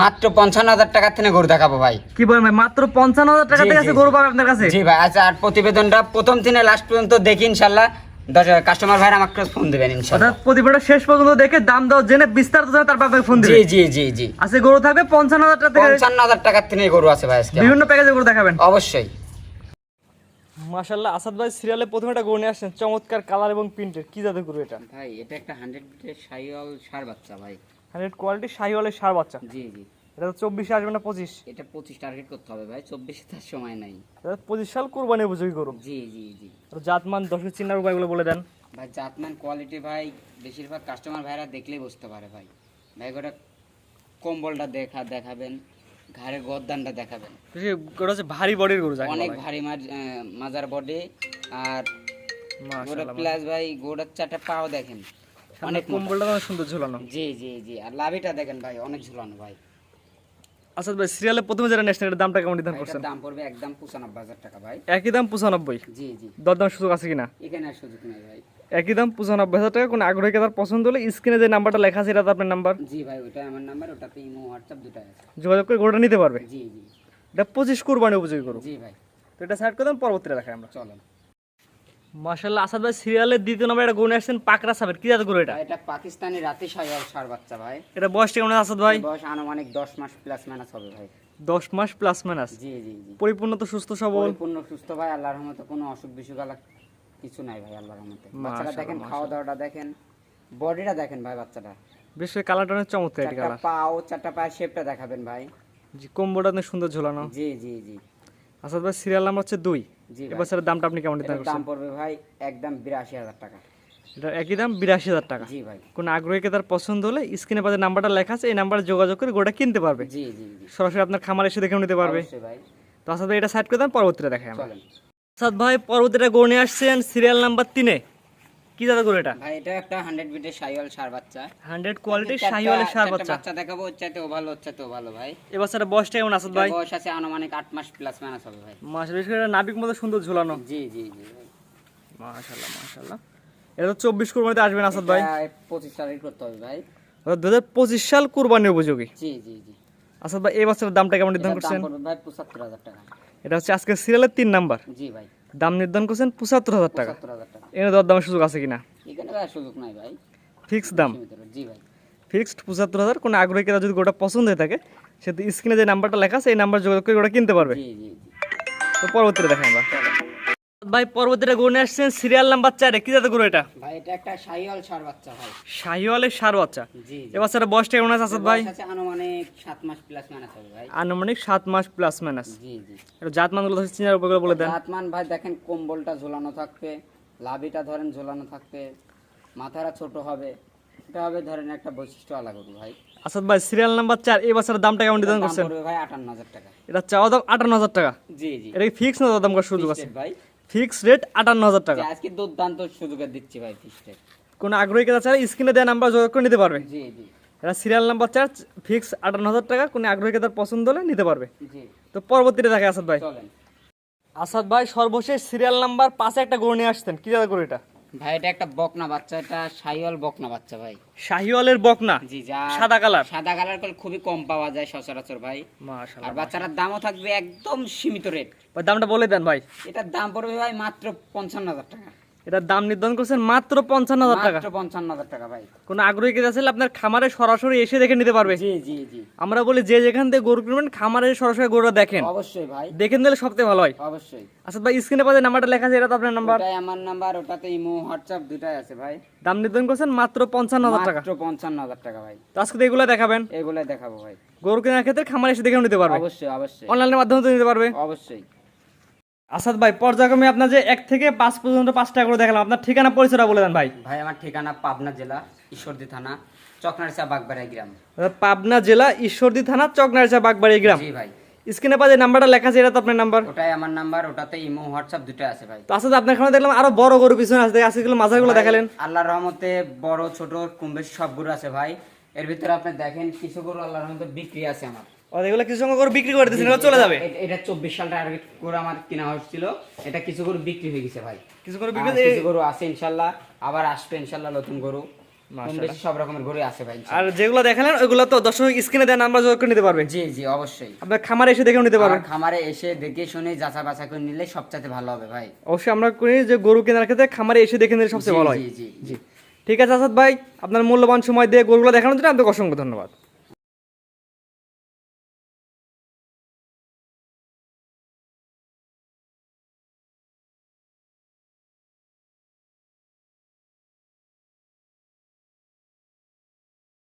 মাত্র পঞ্চান্ন হাজার টাকার থেকে গরু দেখাবো ভাই। কি বলেন ভাই? মাত্র পঞ্চান্ন হাজার টাকা জি, থেকে আছে গরু পাবে আপনার কাছে? জি ভাই আচ্ছা আর প্রতিবেদনটা প্রথম দিনে লাস্ট পর্যন্ত দেখি ইনশাল্লাহ। দশ কাস্টমার ভাইরা আমাকে ফোন দেবেন ইনশাল্লাহ। অর্থাৎ প্রতিবেদনটা শেষ পর্যন্ত দেখে দাম দাও জেনে বিস্তারিত জানে তারপর আপনাকে ফোন জি জি জি জি। আজকে গরু থাকবে পঞ্চান্ন হাজার টাকা থেকে পঞ্চান্ন হাজার টাকার থেকে গরু আছে ভাই আজকে বিভিন্ন প্যাকেজে গরু দেখাবেন। অবশ্যই। মাশাল্লাহ আসাদ ভাই সিরিয়ালে প্রথমে একটা গরু নিয়ে আসছেন। চমৎকার কালার এবং প্রিন্টের কি জাতের গরু এটা? ভাই এটা একটা হান্ড্রেড বিটের সাইওয়াল সার বাচ্চা ভাই। হান্ড্রেড কোয়ালিটি শাহিওয়ালের সার বাচ্চা। জি জি। এটা তো চব্বিশে আসবে না পঁচিশ। এটা পঁচিশ টার্গেট করতে হবে ভাই চব্বিশে তার সময় নাই। এটা পঁচিশ সাল কোরবানি উপযোগী গরু। জি জি জি। আর জাতমান দশের চিন্নার উপায়গুলো বলে দেন। ভাই জাতমান কোয়ালিটি ভাই বেশিরভাগ কাস্টমার ভাইরা দেখলেই বুঝতে পারে ভাই। ভাই ওটা কম্বলটা দেখা দেখাবেন ঘাড়ে গদ্দানটা দেখাবেন। গরু হচ্ছে ভারী বডির গরু অনেক ভারী মাজ- মাজার বডি আর গোটা প্লাস ভাই গোটার চারটা পাও দেখেন। অনেক কম্বলটা অনেক সুন্দর ঝুলানো। জি জি জি। আর লাভিটা দেখেন ভাই অনেক ঝুলানো ভাই। আসাদ ভাই সিরিয়ালে প্রথমে যেটা ন্যাশনাল এটার দামটা কেমন নির্ধারণ করছেন? দাম পড়বে একদম পঁচানব্বই হাজার টাকা ভাই। একই দাম পঁচানব্বই? জি জি। দরদাম সুযোগ আছে কিনা? এখানে আর সুযোগ নেই ভাই। একই দাম পঁচানব্বই হাজার টাকা কোনো আগ্রহী তার পছন্দ হলে স্ক্রিনে যে নাম্বারটা লেখা আছে এটা আপনার নাম্বার জি ভাই ওটা আমার নাম্বার ওটাতে ইমো হোয়াটসঅ্যাপ দুটাই আছে। যোগাযোগ করে গরুটা নিতে পারবে? জি জি। এটা পঁচিশ কোরবানি উপযোগী করুন জি ভাই। তো এটা সাইড করে দেন পরবর্তীতে দেখাই আমরা। চলেন। মাশাল্লাহ আসাদ ভাই সিরিয়ালের দ্বিতীয় নম্বর একটা গরু আসছেন সাবের কি জাতের গরু এটা? এটা পাকিস্তানি রাতে সাইওয়াল সার বাচ্চা ভাই। এটা বয়সটা কেমন আসাদ ভাই? বয়স আনুমানিক দশ মাস প্লাস মাইনাস হবে ভাই। দশ মাস প্লাস মাইনাস জি জি জি। পরিপূর্ণ তো সুস্থ সবল? পরিপূর্ণ সুস্থ ভাই আল্লাহর রহমতে কোনো অসুখ বিসুখ কিছু নাই ভাই আল্লাহর রহমতে। বাচ্চাটা দেখেন খাওয়া দাওয়াটা দেখেন বডিটা দেখেন ভাই বাচ্চাটা। বেশ কালারটা অনেক চমৎকার এটি কালার পাও চারটা পায়ের শেপটা দেখাবেন ভাই। জি কম্বোটা অনেক সুন্দর ঝোলানো। জি জি জি। আসাদ ভাই সিরিয়াল নাম্বার হচ্ছে দুই। জি ভাই। এবছরের দামটা আপনি কেমন নির্ধারণ এটার করছেন? দাম পড়বে ভাই একদম বিরাশি হাজার টাকা। এটা একই দাম বিরাশি হাজার টাকা। জি ভাই। কোনো আগ্রহীকে তার পছন্দ হলে স্ক্রিনে পাশে নাম্বারটা লেখা আছে এই নাম্বারে যোগাযোগ করে গোটা কিনতে পারবে। জি জি সরাসরি আপনার খামার এসে দেখে নিতে পারবে। ভাই। তো আসাদ ভাই এটা সাইড করে দেন পরবর্তীতে দেখাই আমরা। আসাদ ভাই পরবর্তীটা গড়ে আসছেন সিরিয়াল নাম্বার তিনে। কি জাতের গরু এটা? ভাই এটা একটা হান্ড্রেড বিটের সাইওয়াল সার বাচ্চা। হান্ড্রেড কোয়ালিটির চারটা- শাহিওয়ালের সার বাচ্চা। বাচ্চা দেখাবো ওর চাইতেও ভালো ওর চাইতেও ভালো ভাই। এবছরের বয়সটা কেমন আসাদ ভাই? বয়স আছে আনুমানিক আট মাস প্লাস মাইনাস হবে ভাই। মাস বিশেষ করে নাবিক মতো সুন্দর ঝুলানো। জি জি জি ভাই। মাশাল্লাহ মাশাল্লাহ এটা তো চব্বিশ কুরবানিতে আসবেন আসাদ ভাই। এটা পঁচিশ করতে হবে ভাই। দু হাজার পঁচিশ সাল কুরবানি উপযোগী। জি জি জি। আসাদ ভাই এই বছরের দামটা কেমন নির্ধারণ এটার দাম করছেন? ভাই পঁচাত্তর হাজার টাকা। এটা হচ্ছে আজকে সিরিয়ালের তিন নাম্বার। জি ভাই। দাম নির্ধারণ করছেন পঁচাত্তর হাজার টাকা। পঁচাত্তর হাজার টাকা। এনে দর দামের সুযোগ আছে কিনা? এখানে ভাই সুযোগ নাই ভাই। ফিক্সড দাম? জি ভাই। ফিক্সড পঁচাত্তর হাজার। কোনো আগ্রহী কেতা যদি গোটা পছন্দ হয়ে থাকে সে তো স্ক্রিনে যে নাম্বারটা লেখা আছে এই নাম্বার যোগাযোগ করে গোটা কিনতে পারবে। জি জি জি। তো পরবর্তীতে দেখেন আমরা ভাই পরবর্তীতে গরু নিয়ে আসছেন সিরিয়াল নাম্বার চারে। কি জাতের গরু এটা? ভাই এটা একটা সাইওয়াল সার বাচ্চা ভাই। শাহিওয়ালের সার বাচ্চা? জি জি। এবছরের বয়সটা কেমন আছে আসাদ ভাই? আনুমানিক সাত মাস প্লাস মাইনাস হবে ভাই। আনুমানিক সাত মাস প্লাস মাইনাস জি জি। এটা জাত চিনার উপর বলে দেন। আতমান ভাই দেখেন কম্বলটা ঝোলানো থাকবে। লাভিটা ধরেন ঝোলানো থাকবে মাথাটা ছোট হবে। এটা হবে ধরেন একটা বৈশিষ্ট্য আলাদা গরু ভাই। আসাদ ভাই সিরিয়াল নাম্বার চার এই বছরের দামটা কেমন নির্ধারণ করছেন পড়বে ভাই আটান্ন হাজার টাকা। এটা চাওয়া দাম আটান্ন হাজার টাকা? জি জি। এটা কি ফিক্স না দাম করার সুযোগ আছে? ভাই। ফিক্স রেট আটান্ন হাজার টাকা। আজকে দুর্দান্ত সুযোগে দিচ্ছি ভাই ফিক্সড কোনো আগ্রহী কেতা চাইলে স্ক্রিনে দেওয়া নাম্বার যোগাযোগ করে নিতে পারবে। জি জি। এটা সিরিয়াল নাম্বার চার্জ ফিক্স আটান্ন হাজার টাকা কোনো আগ্রহী কেতার পছন্দ হলে নিতে পারবে। জি। তো পরবর্তীতে দেখে আসাদ ভাই। চলেন। আসাদ ভাই সর্বশেষ সিরিয়াল নাম্বার পাঁচে একটা গরু নিয়ে আসতেন কি জায়গা গরু এটা? ভাই এটা একটা বকনা বাচ্চা এটা শাহিওয়াল বকনা বাচ্চা ভাই। শাহিওয়ালের বকনা? জি যা সাদা কালার? সাদা কালার কল খুবই কম পাওয়া যায় সচরাচর ভাই। আর বাচ্চাটার দামও থাকবে একদম সীমিত রেট দামটা বলে দেন ভাই। এটার দাম পড়বে ভাই মাত্র পঞ্চান্ন হাজার টাকা। এটার দাম নির্ধারণ করছেন মাত্র পঞ্চান্ন হাজার টাকা। পঞ্চান্ন হাজার টাকা ভাই। কোনো আগ্রহী কেতা চাইলে আপনার খামারে সরাসরি এসে দেখে নিতে পারবে? জি জি জি। আমরা বলি যে যেখান থেকে গরু কিনবেন খামারে সরাসরি গরুটা দেখেন। অবশ্যই ভাই। দেখে নিলে সবথেকে ভালো হয়। অবশ্যই। আসাদ ভাই স্ক্রিনে পাশে নাম্বারটা লেখা আছে এটা তো আপনার নাম্বার? আমার নাম্বার ওটাতে ইমো হোয়াটসঅ্যাপ দুটাই আছে ভাই। দাম নির্ধারণ করছেন মাত্র পঞ্চান্ন হাজার টাকা। মাত্র পঞ্চান্ন হাজার টাকা ভাই। তো আজকে এগুলো দেখাবেন। এগুলাই দেখাবো ভাই। গরু কেনার ক্ষেত্রে খামারে এসে দেখে নিতে পারবে। অবশ্যই অবশ্যই। অনলাইনের মাধ্যমে তো নিতে পারবে। অবশ্যই। আসাদ ভাই পর্যায়ক্রমে আপনার যে এক থেকে পাঁচ পর্যন্ত পাঁচটা করে দেখালাম আপনার ঠিকানা পরিচয়টা বলে দেন ভাই। ভাই আমার ঠিকানা পাবনা জেলা ঈশ্বরদী থানা চকনারসা বাগবাড়া গ্রাম। পাবনা জেলা ঈশ্বরদী থানা চকনারিচা বাগবাড়ি গ্রাম। জি ভাই। স্ক্রিনে পাশে নাম্বারটা লেখা আছে এটা তো আপনার নাম্বার? ওটাই আমার নাম্বার ওটাতে ইমো হোয়াটসঅ্যাপ দুটাই আছে ভাই। তো আসাদ আপনার এখানে দেখলাম আরও বড় গরু পিছনে আছে আজকে গুলো মাঝারগুলো দেখালেন। আল্লাহর রহমতে বড় ছোট কম বেশি সব গরু আছে ভাই। এর ভিতরে আপনি দেখেন কিছু গরু আল্লাহর রহমতে বিক্রি আছে আমার। আর এগুলো কিছু সঙ্গে গরু বিক্রি করে দিচ্ছেন এগুলো চলে যাবে। এটা- এটা চব্বিশ সাল টার্গেট করে আমার কেনা হয়েছিল এটা কিছু গরু বিক্রি হয়ে গেছে ভাই। কিছু গরু বিক্রি কিছু গরু আছে ইনশাল্লাহ আবার আসবে নতুন গরু। সব রকমের গরু আছে ভাই আর যেগুলো দেখালেন ওইগুলো তো দর্শক স্ক্রিনে করে নিতে পারবে। জি জি অবশ্যই। আপনার খামারে এসে দেখেও নিতে পারবে আর খামারে এসে দেখে শুনে যাচা বাছা করে নিলে সবচাইতে ভালো হবে ভাই। অবশ্যই আমরা করি যে গরু কেনার ক্ষেত্রে খামারে এসে দেখে নিলে সবচেয়ে ভালো হয়। জি জি জি। ঠিক আছে আসাদ ভাই আপনার মূল্যবান সময় দিয়ে গরুগুলো দেখানোর জন্য আপনাকে অসংখ্য ধন্যবাদ।